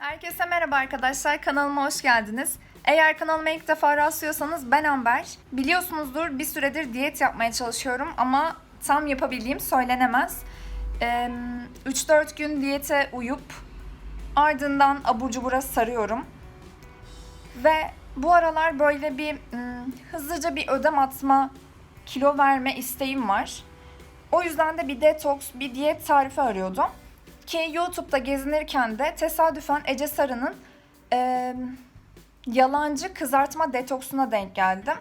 Herkese merhaba arkadaşlar, kanalıma hoş geldiniz. Eğer kanalıma ilk defa rastlıyorsanız ben Amber. Biliyorsunuzdur bir süredir diyet yapmaya çalışıyorum ama tam yapabildiğim söylenemez. Ee, 3-4 gün diyete uyup ardından abur cubura sarıyorum. Ve bu aralar böyle bir hızlıca bir ödem atma, kilo verme isteğim var. O yüzden de bir detoks, bir diyet tarifi arıyordum. Ki YouTube'da gezinirken de tesadüfen Ece Sarı'nın eee, yalancı kızartma detoksuna denk geldim.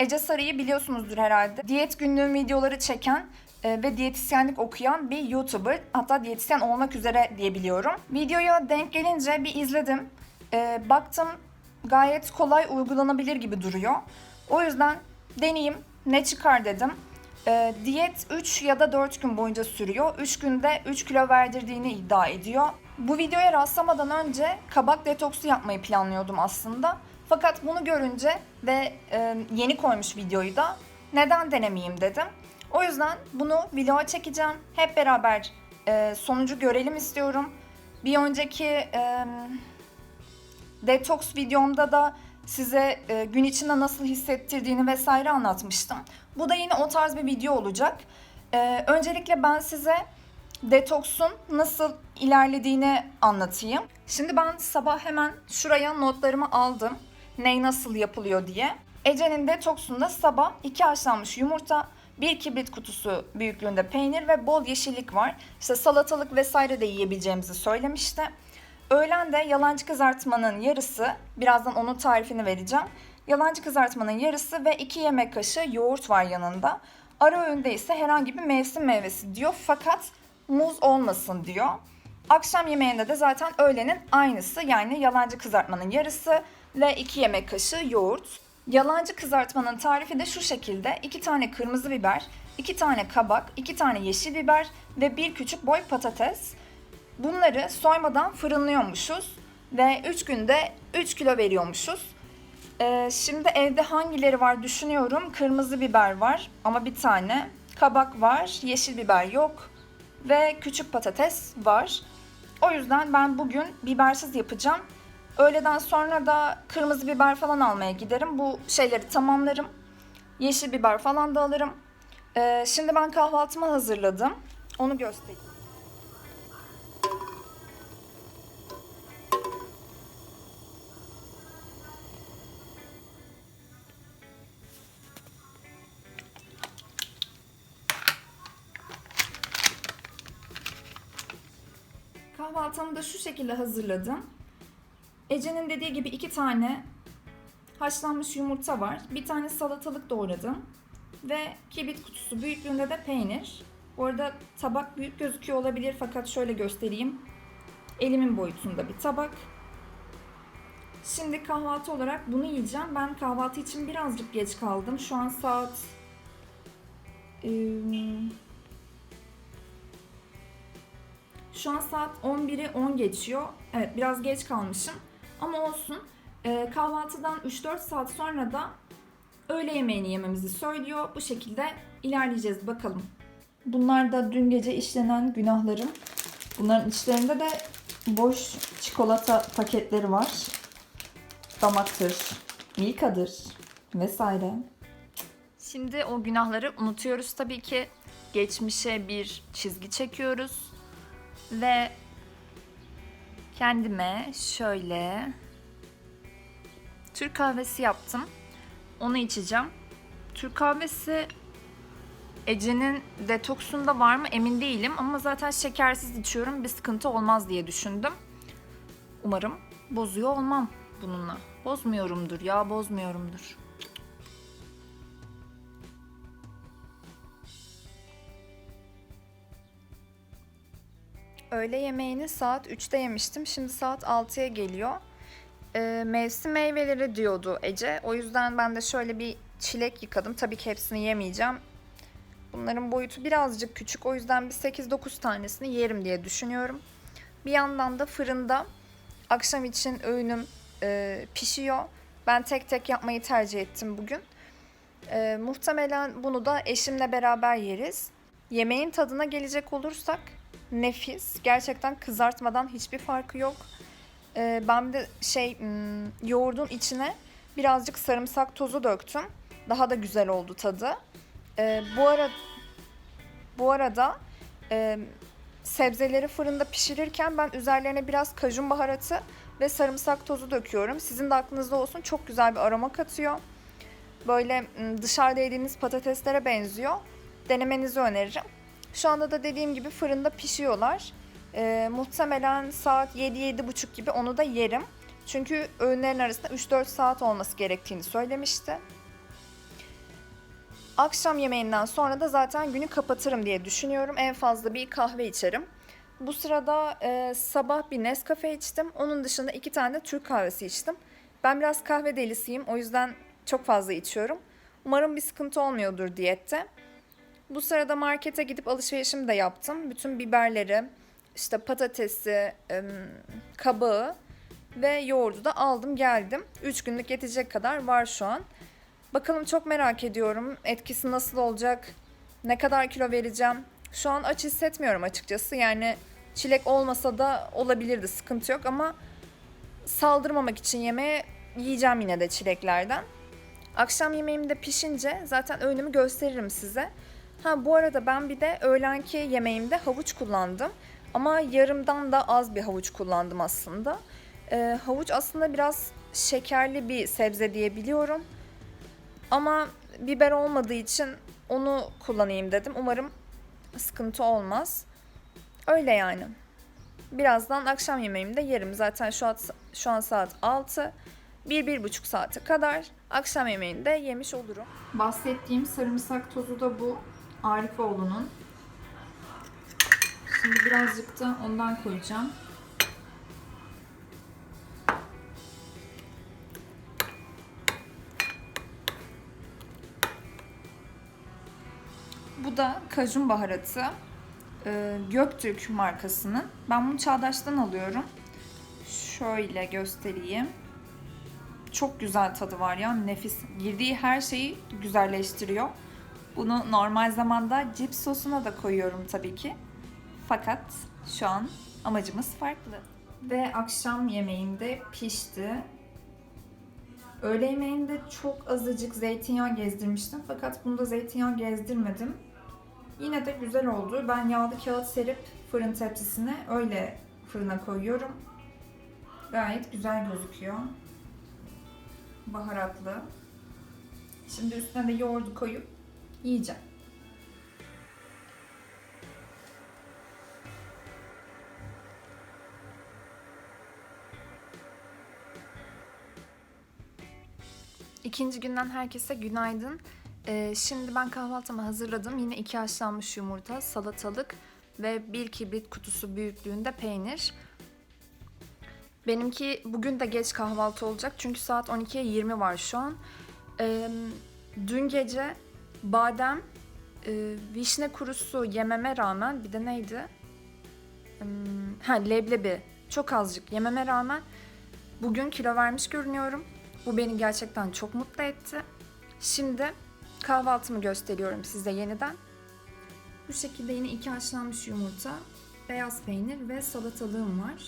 Ece Sarı'yı biliyorsunuzdur herhalde. Diyet günlüğü videoları çeken e, ve diyetisyenlik okuyan bir YouTuber. Hatta diyetisyen olmak üzere diye biliyorum. Videoya denk gelince bir izledim. E, baktım gayet kolay uygulanabilir gibi duruyor. O yüzden deneyeyim ne çıkar dedim. E, diyet 3 ya da 4 gün boyunca sürüyor. 3 günde 3 kilo verdirdiğini iddia ediyor. Bu videoya rastlamadan önce kabak detoksu yapmayı planlıyordum aslında. Fakat bunu görünce ve e, yeni koymuş videoyu da neden denemeyeyim dedim. O yüzden bunu vloga çekeceğim. Hep beraber e, sonucu görelim istiyorum. Bir önceki e, detoks videomda da size e, gün içinde nasıl hissettirdiğini vesaire anlatmıştım. Bu da yine o tarz bir video olacak. E, öncelikle ben size detoksun nasıl ilerlediğini anlatayım. Şimdi ben sabah hemen şuraya notlarımı aldım. Ney nasıl yapılıyor diye. Ece'nin detoksunda sabah iki haşlanmış yumurta, bir kibrit kutusu büyüklüğünde peynir ve bol yeşillik var. İşte salatalık vesaire de yiyebileceğimizi söylemişti. Öğlen de yalancı kızartmanın yarısı, birazdan onun tarifini vereceğim. Yalancı kızartmanın yarısı ve 2 yemek kaşığı yoğurt var yanında. Ara öğünde ise herhangi bir mevsim meyvesi diyor fakat muz olmasın diyor. Akşam yemeğinde de zaten öğlenin aynısı yani yalancı kızartmanın yarısı ve 2 yemek kaşığı yoğurt. Yalancı kızartmanın tarifi de şu şekilde. 2 tane kırmızı biber, 2 tane kabak, 2 tane yeşil biber ve bir küçük boy patates. Bunları soymadan fırınlıyormuşuz ve 3 günde 3 kilo veriyormuşuz. Ee, şimdi evde hangileri var düşünüyorum. Kırmızı biber var ama bir tane. Kabak var, yeşil biber yok ve küçük patates var. O yüzden ben bugün bibersiz yapacağım. Öğleden sonra da kırmızı biber falan almaya giderim. Bu şeyleri tamamlarım. Yeşil biber falan da alırım. Ee, şimdi ben kahvaltımı hazırladım. Onu göstereyim. Kahvaltımı da şu şekilde hazırladım. Ece'nin dediği gibi iki tane haşlanmış yumurta var. Bir tane salatalık doğradım. Ve kibrit kutusu büyüklüğünde de peynir. Bu arada tabak büyük gözüküyor olabilir fakat şöyle göstereyim. Elimin boyutunda bir tabak. Şimdi kahvaltı olarak bunu yiyeceğim. Ben kahvaltı için birazcık geç kaldım. Şu an saat... ıı, Şu an saat 11'i 10 geçiyor. Evet biraz geç kalmışım. Ama olsun. Ee, kahvaltıdan 3-4 saat sonra da öğle yemeğini yememizi söylüyor. Bu şekilde ilerleyeceğiz bakalım. Bunlar da dün gece işlenen günahlarım. Bunların içlerinde de boş çikolata paketleri var. Damaktır, Milka'dır vesaire. Şimdi o günahları unutuyoruz tabii ki. Geçmişe bir çizgi çekiyoruz. Ve kendime şöyle Türk kahvesi yaptım. Onu içeceğim. Türk kahvesi Ece'nin detoksunda var mı emin değilim ama zaten şekersiz içiyorum bir sıkıntı olmaz diye düşündüm. Umarım bozuyor olmam bununla. Bozmuyorumdur ya bozmuyorumdur. Öğle yemeğini saat 3'te yemiştim. Şimdi saat 6'ya geliyor. Ee, mevsim meyveleri diyordu Ece. O yüzden ben de şöyle bir çilek yıkadım. Tabii ki hepsini yemeyeceğim. Bunların boyutu birazcık küçük. O yüzden bir 8-9 tanesini yerim diye düşünüyorum. Bir yandan da fırında akşam için öğünüm e, pişiyor. Ben tek tek yapmayı tercih ettim bugün. E, muhtemelen bunu da eşimle beraber yeriz. Yemeğin tadına gelecek olursak nefis. Gerçekten kızartmadan hiçbir farkı yok. Ee, ben de şey hmm, yoğurdun içine birazcık sarımsak tozu döktüm. Daha da güzel oldu tadı. Ee, bu ara bu arada e, sebzeleri fırında pişirirken ben üzerlerine biraz kajun baharatı ve sarımsak tozu döküyorum. Sizin de aklınızda olsun çok güzel bir aroma katıyor. Böyle m, dışarıda yediğiniz patateslere benziyor. Denemenizi öneririm. Şu anda da dediğim gibi fırında pişiyorlar. Ee, muhtemelen saat 7-7.30 gibi onu da yerim. Çünkü öğünlerin arasında 3-4 saat olması gerektiğini söylemişti. Akşam yemeğinden sonra da zaten günü kapatırım diye düşünüyorum. En fazla bir kahve içerim. Bu sırada e, sabah bir Nescafe içtim. Onun dışında iki tane de Türk kahvesi içtim. Ben biraz kahve delisiyim. O yüzden çok fazla içiyorum. Umarım bir sıkıntı olmuyordur diyette. Bu sırada markete gidip alışverişimi de yaptım. Bütün biberleri, işte patatesi, kabağı ve yoğurdu da aldım geldim. 3 günlük yetecek kadar var şu an. Bakalım çok merak ediyorum. Etkisi nasıl olacak? Ne kadar kilo vereceğim? Şu an aç hissetmiyorum açıkçası. Yani çilek olmasa da olabilirdi. Sıkıntı yok ama saldırmamak için yemeğe yiyeceğim yine de çileklerden. Akşam yemeğim de pişince zaten öğünümü gösteririm size. Ha bu arada ben bir de öğlenki yemeğimde havuç kullandım. Ama yarımdan da az bir havuç kullandım aslında. Ee, havuç aslında biraz şekerli bir sebze diye biliyorum. Ama biber olmadığı için onu kullanayım dedim. Umarım sıkıntı olmaz. Öyle yani. Birazdan akşam yemeğimi de yerim. Zaten şu an, şu an saat 6. 1-1,5 saate kadar akşam yemeğini de yemiş olurum. Bahsettiğim sarımsak tozu da bu. Arifoğlu'nun. Şimdi birazcık da ondan koyacağım. Bu da kajun baharatı. Ee, Göktürk markasının. Ben bunu Çağdaş'tan alıyorum. Şöyle göstereyim. Çok güzel tadı var ya nefis. Girdiği her şeyi güzelleştiriyor. Bunu normal zamanda cips sosuna da koyuyorum tabii ki. Fakat şu an amacımız farklı. Ve akşam yemeğimde pişti. Öğle yemeğinde çok azıcık zeytinyağı gezdirmiştim. Fakat bunda zeytinyağı gezdirmedim. Yine de güzel oldu. Ben yağlı kağıt serip fırın tepsisine öyle fırına koyuyorum. Gayet güzel gözüküyor. Baharatlı. Şimdi üstüne de yoğurdu koyup yiyeceğim. İkinci günden herkese günaydın. Ee, şimdi ben kahvaltımı hazırladım. Yine iki haşlanmış yumurta, salatalık ve bir kibrit kutusu büyüklüğünde peynir. Benimki bugün de geç kahvaltı olacak çünkü saat 12'ye 20 var şu an. Ee, dün gece badem, e, vişne kurusu yememe rağmen bir de neydi? Hmm, ha leblebi çok azıcık yememe rağmen bugün kilo vermiş görünüyorum. Bu beni gerçekten çok mutlu etti. Şimdi kahvaltımı gösteriyorum size yeniden. Bu şekilde yine iki haşlanmış yumurta, beyaz peynir ve salatalığım var.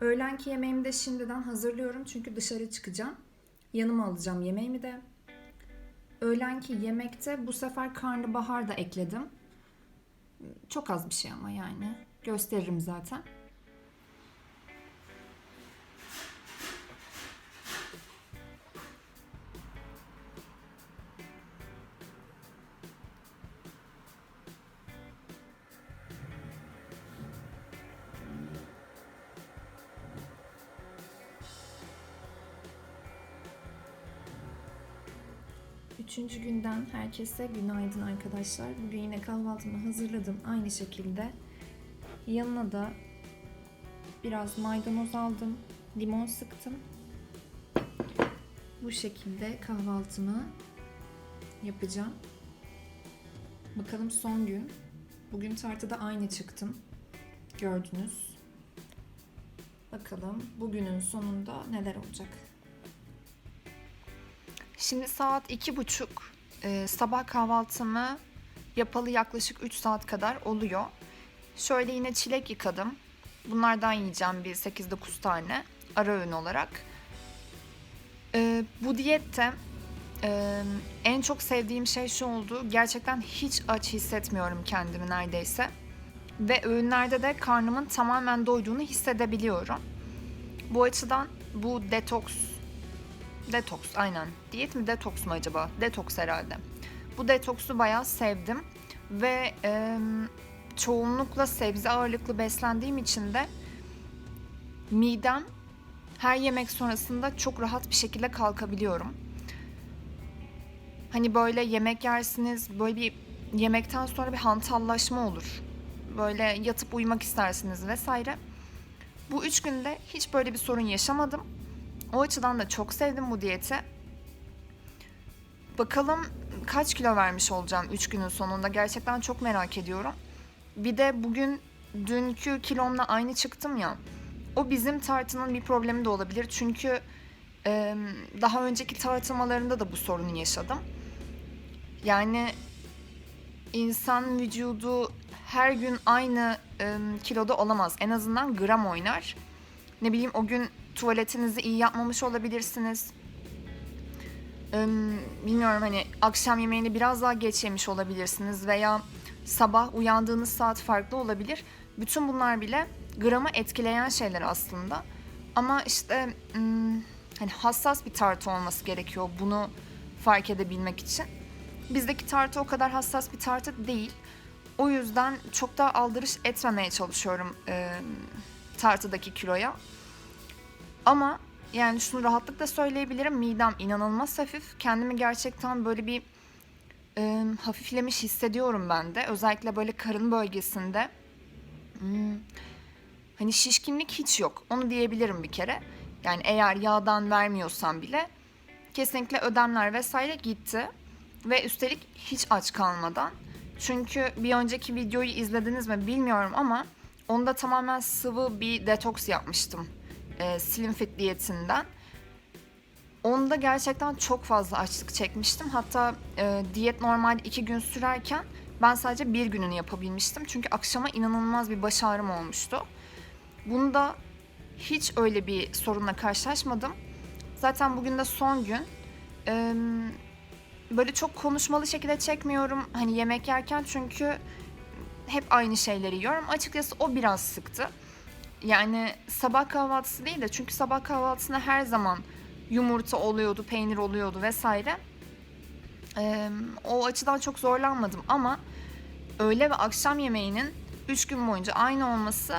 Öğlenki yemeğimi de şimdiden hazırlıyorum çünkü dışarı çıkacağım. Yanıma alacağım yemeğimi de. Öğlenki yemekte bu sefer karnabahar da ekledim. Çok az bir şey ama yani. Gösteririm zaten. Üçüncü günden herkese günaydın arkadaşlar. Bugün yine kahvaltımı hazırladım aynı şekilde. Yanına da biraz maydanoz aldım, limon sıktım. Bu şekilde kahvaltımı yapacağım. Bakalım son gün. Bugün tartıda aynı çıktım. Gördünüz. Bakalım bugünün sonunda neler olacak. Şimdi saat iki buçuk. Ee, sabah kahvaltımı yapalı yaklaşık 3 saat kadar oluyor. Şöyle yine çilek yıkadım. Bunlardan yiyeceğim bir 8-9 tane ara öğün olarak. Ee, bu diyette e, en çok sevdiğim şey şu oldu. Gerçekten hiç aç hissetmiyorum kendimi neredeyse. Ve öğünlerde de karnımın tamamen doyduğunu hissedebiliyorum. Bu açıdan bu detoks detoks aynen. Diyet mi detoks mu acaba? Detoks herhalde. Bu detoksu bayağı sevdim ve e, çoğunlukla sebze ağırlıklı beslendiğim için de midem her yemek sonrasında çok rahat bir şekilde kalkabiliyorum. Hani böyle yemek yersiniz, böyle bir yemekten sonra bir hantallaşma olur. Böyle yatıp uyumak istersiniz vesaire. Bu üç günde hiç böyle bir sorun yaşamadım. O açıdan da çok sevdim bu diyeti. Bakalım kaç kilo vermiş olacağım 3 günün sonunda. Gerçekten çok merak ediyorum. Bir de bugün dünkü kilomla aynı çıktım ya. O bizim tartının bir problemi de olabilir. Çünkü e, daha önceki tartılmalarında da bu sorunu yaşadım. Yani insan vücudu her gün aynı e, kiloda olamaz. En azından gram oynar. Ne bileyim o gün tuvaletinizi iyi yapmamış olabilirsiniz. Ee, bilmiyorum hani akşam yemeğini biraz daha geç yemiş olabilirsiniz veya sabah uyandığınız saat farklı olabilir. Bütün bunlar bile gramı etkileyen şeyler aslında. Ama işte hani hassas bir tartı olması gerekiyor bunu fark edebilmek için. Bizdeki tartı o kadar hassas bir tartı değil. O yüzden çok daha aldırış etmemeye çalışıyorum e, tartıdaki kiloya. Ama yani şunu rahatlıkla söyleyebilirim. Midem inanılmaz hafif. Kendimi gerçekten böyle bir e, hafiflemiş hissediyorum ben de. Özellikle böyle karın bölgesinde. Hmm, hani şişkinlik hiç yok. Onu diyebilirim bir kere. Yani eğer yağdan vermiyorsam bile kesinlikle ödemler vesaire gitti. Ve üstelik hiç aç kalmadan. Çünkü bir önceki videoyu izlediniz mi bilmiyorum ama onda tamamen sıvı bir detoks yapmıştım e, Slim Fit diyetinden. Onda gerçekten çok fazla açlık çekmiştim. Hatta e, diyet normal iki gün sürerken ben sadece bir gününü yapabilmiştim. Çünkü akşama inanılmaz bir baş ağrım olmuştu. Bunda hiç öyle bir sorunla karşılaşmadım. Zaten bugün de son gün. E, böyle çok konuşmalı şekilde çekmiyorum. Hani yemek yerken çünkü hep aynı şeyleri yiyorum. Açıkçası o biraz sıktı. Yani sabah kahvaltısı değil de çünkü sabah kahvaltısında her zaman yumurta oluyordu, peynir oluyordu vesaire. Ee, o açıdan çok zorlanmadım ama öğle ve akşam yemeğinin 3 gün boyunca aynı olması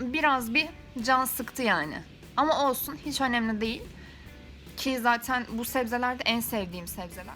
biraz bir can sıktı yani. Ama olsun hiç önemli değil. Ki zaten bu sebzeler de en sevdiğim sebzeler.